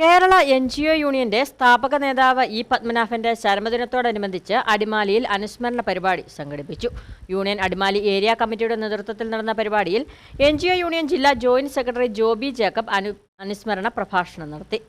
Kerala N G O യൂണിയന്റെ സ്ഥാപക നേതാവ് ഇ പത്മനാഭന്റെ ചരമദിനത്തോടനുബന്ധിച്ച് അടിമാലിയിൽ അനുസ്മരണ പരിപാടി സംഘടിപ്പിച്ചു. യൂണിയൻ അടിമാലി ഏരിയ കമ്മിറ്റിയുടെ നേതൃത്വത്തിൽ നടന്ന പരിപാടിയിൽ എൻ യൂണിയൻ ജില്ലാ ജോയിന്റ് സെക്രട്ടറി ജോബി ജേക്കബ് അനുസ്മരണ പ്രഭാഷണം നടത്തി.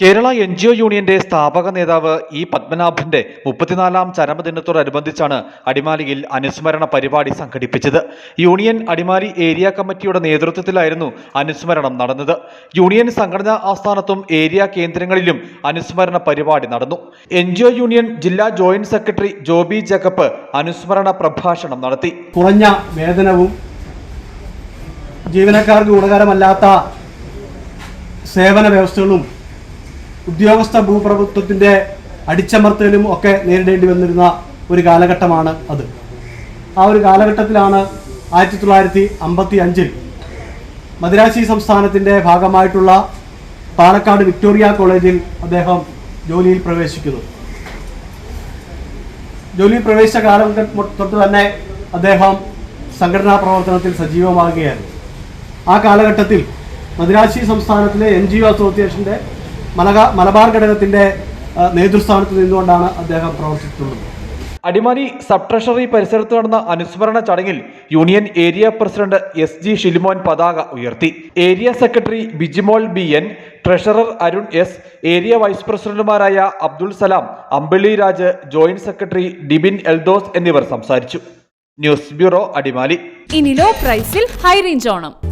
കേരള എൻ ജി ഒ യൂണിയന്റെ സ്ഥാപക നേതാവ് ഇ പത്മനാഭന്റെ മുപ്പത്തിനാലാം ചരമദിനത്തോടനുബന്ധിച്ചാണ് അടിമാലിയിൽ അനുസ്മരണ പരിപാടി സംഘടിപ്പിച്ചത്. യൂണിയൻ അടിമാലി ഏരിയ കമ്മിറ്റിയുടെ നേതൃത്വത്തിലായിരുന്നു അനുസ്മരണം നടന്നത്. യൂണിയൻ സംഘടനാ ആസ്ഥാനത്തും ഏരിയ കേന്ദ്രങ്ങളിലും അനുസ്മരണ പരിപാടി നടന്നു. എൻ ജി ഒ യൂണിയൻ ജില്ലാ ജോയിന്റ് സെക്രട്ടറി ജോബി ജേക്കബ് അനുസ്മരണ പ്രഭാഷണം നടത്തി. കുറഞ്ഞ വേതനവും ജീവനക്കാർക്ക് ഗുണകരമല്ലാത്ത സേവന വ്യവസ്ഥകളും ഉദ്യോഗസ്ഥ ഭൂപ്രഭുത്വത്തിന്റെ അടിച്ചമർത്തലും ഒക്കെ നേരിടേണ്ടി വന്നിരുന്ന ഒരു കാലഘട്ടമാണ് അത്. ആ ഒരു കാലഘട്ടത്തിലാണ് ആയിരത്തി തൊള്ളായിരത്തി അമ്പത്തി അഞ്ചിൽ മദ്രാശി സംസ്ഥാനത്തിന്റെ ഭാഗമായിട്ടുള്ള പാലക്കാട് വിക്ടോറിയ കോളേജിൽ അദ്ദേഹം ജോലിയിൽ പ്രവേശിക്കുന്നു. ജോലിയിൽ പ്രവേശിച്ച കാലം തൊട്ട് തന്നെ അദ്ദേഹം സംഘടനാ പ്രവർത്തനത്തിൽ സജീവമാകുകയായിരുന്നു. ആ കാലഘട്ടത്തിൽ മദ്രാശി സംസ്ഥാനത്തിലെ എൻ ജി ഒ അസോസിയേഷന്റെ മലക മലബാർ ഘടകത്തിന്റെ ആ, നേതൃസ്ഥാനത്ത് നിന്നുകൊണ്ടാണ് അദ്ദേഹം പ്രവർത്തിച്ചിട്ടുള്ളത്. അടിമാലി സബ് ട്രഷറി പരിസരത്ത് നടന്ന അനുസ്മരണ ചടങ്ങിൽ union area president S G Shilimon പതാക ഉയർത്തി. Area secretary Bijimol B N treasurer Arun S area vice പ്രസിഡന്റുമാരായ അബ്ദുൾ സലാം അമ്പിളി രാജ് ജോയിന്റ് സെക്രട്ടറി ഡിബിൻ എൽദോസ് എന്നിവർ സംസാരിച്ചു. News bureau Adimali. ഇനി ലോ പ്രൈസിൽ ഹൈ റേഞ്ച് ഓണം.